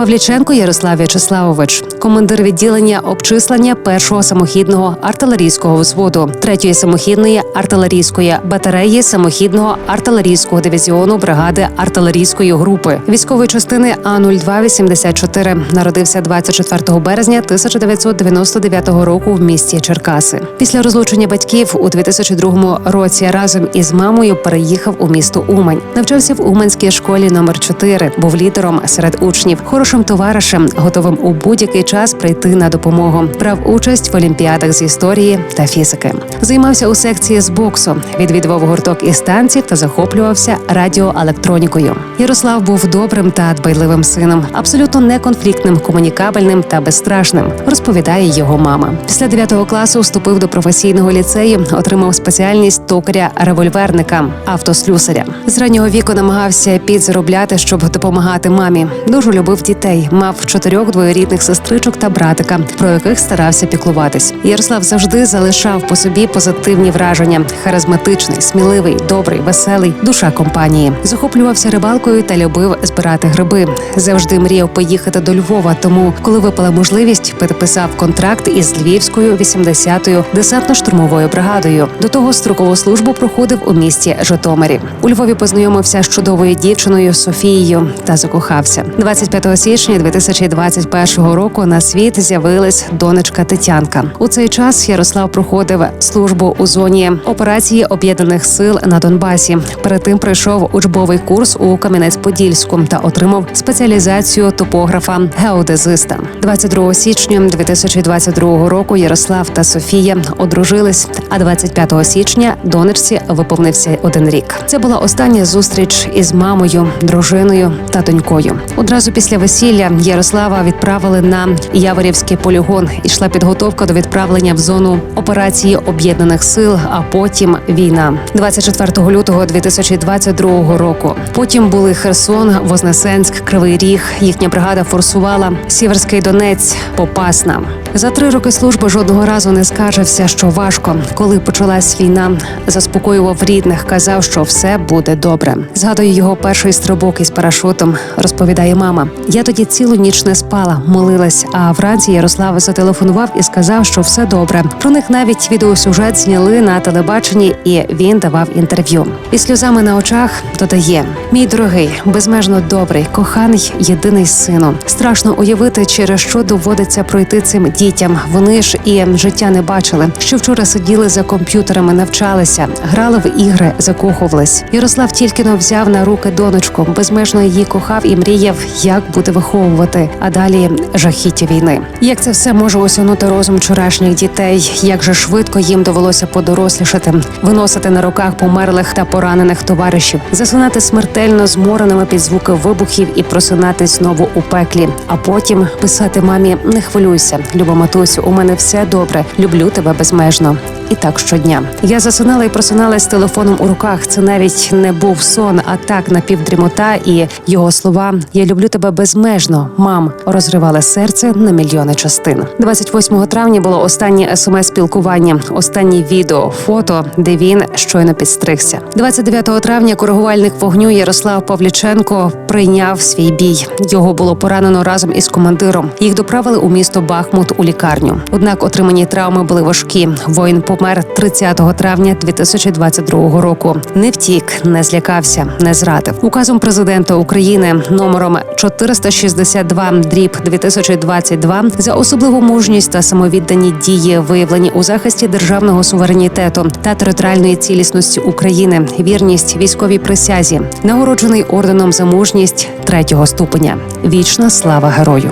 Павліченко Ярослав В'ячеславович, командир відділення обчислення першого самохідного артилерійського взводу, третьої самохідної артилерійської батареї самохідного артилерійського дивізіону бригади артилерійської групи. Військової частини А 0284 Народився 24 березня 1999 року в місті Черкаси. Після розлучення батьків у 2002 році разом із мамою переїхав у місто Умань. Навчався в Уманській школі номер 4 Був лідером серед учнів, хорошим товаришем, готовим у будь-який час прийти на допомогу. Брав участь в олімпіадах з історії та фізики. Займався у секції з боксу, відвідував гурток із танців та захоплювався радіоелектронікою. Ярослав був добрим та дбайливим сином, абсолютно неконфліктним, комунікабельним та безстрашним. Розповідає його мама. Після 9 класу вступив до професійного ліцею, отримав спеціальність токаря револьверника, автослюсаря. З раннього віку намагався підзаробляти, щоб допомагати мамі. Дуже любив дітей, мав чотирьох двоюрідних сестричок та братика, про яких старався піклуватись. Ярослав завжди залишав по собі позитивні враження: харизматичний, сміливий, добрий, веселий, душа компанії. Захоплювався рибалкою та любив збирати гриби. Завжди мріяв поїхати до Львова. Тому, коли випала можливість, підписав контракт із Львівською 80-ю десантно-штурмовою бригадою. До того строкову службу проходив у місті Житомирі. У Львові познайомився з чудовою дівчиною Софією та закохався. 25 січня 2021 року на світ з'явилась донечка Тетянка. У цей час Ярослав проходив службу у зоні операції об'єднаних сил на Донбасі. Перед тим пройшов учбовий курс у Кам'янець-Подільську та отримав спеціалізацію топографа геодезиста. 22 січня 2022 року Ярослав та Софія одружились. А 25 січня донечці виповнився один рік. Це була остання зустріч із мамою, дружиною та донькою. Одразу після весілля Ярослава відправили на Яворівський полігон. Ішла підготовка до відправлення в зону операції об'єднаних сил. А потім війна 24 лютого 2022 року. Потім були Херсон, Вознесенськ, Кривий Ріг. Їхня бригада форсувала Сіверський Донець, Попасна. За три роки служби жодного разу не скаржився, що важко. Коли почалась війна, заспокоював рідних, казав, що все буде добре. Згадую його перший стрибок із парашутом. Розповідає мама. Я тоді цілу ніч не спала, молилась. А вранці Ярослав зателефонував і сказав, що все добре. Про них навіть відеосюжет зняли на телебаченні, і він давав інтерв'ю. І сльозами на очах додає: мій дорогий, безмежно добрий, коханий, єдиний сину. Страшно уявити, через що доводиться пройти цим дітям. Вони ж і життя не бачили. Що вчора сиділи за комп'ютерами, навчалися, грали в ігри, закохувались. Ярослав тільки но взяв на руки донечку, безмежно її кохав і мріяв, як буде виховувати. А далі жахіття війни. Як це все може осягнути розум вчорашніх дітей? Як же швидко їм довелося подорослішати, виносити на руках померлих та поранених товаришів, засинати смертельно змореними під звуки вибухів і просинатись знову у пеклі. А потім писати мамі: не хвилюйся, люба матусю, у мене все добре. Люблю тебе безмежно. І так щодня. Я засинала і просиналась з телефоном у руках. Це навіть не був сон, а так напівдрімота. І його слова Я люблю тебе безмежно, мам, розривали серце на мільйони частин. 28 травня було останнє смс-спілкування, останнє відео, фото, де він щойно підстригся. 29 травня коригувальник вогню Ярослав Павліченко прийняв свій бій. Його було поранено разом із командиром. Їх доправили у місто Бахмут у лікарню. Однак отримані травми були важкі. Воїн помер 30 травня 2022 року. Не втік, не злякався, не зрадив. Указом президента України номером 462 дріб 2022 за особливу мужність та самовіддані дії, виявлені у захисті державного суверенітету та територіальної цілісності України, вірність військовій присязі, нагороджений орденом за мужність третього ступеня. Вічна слава герою.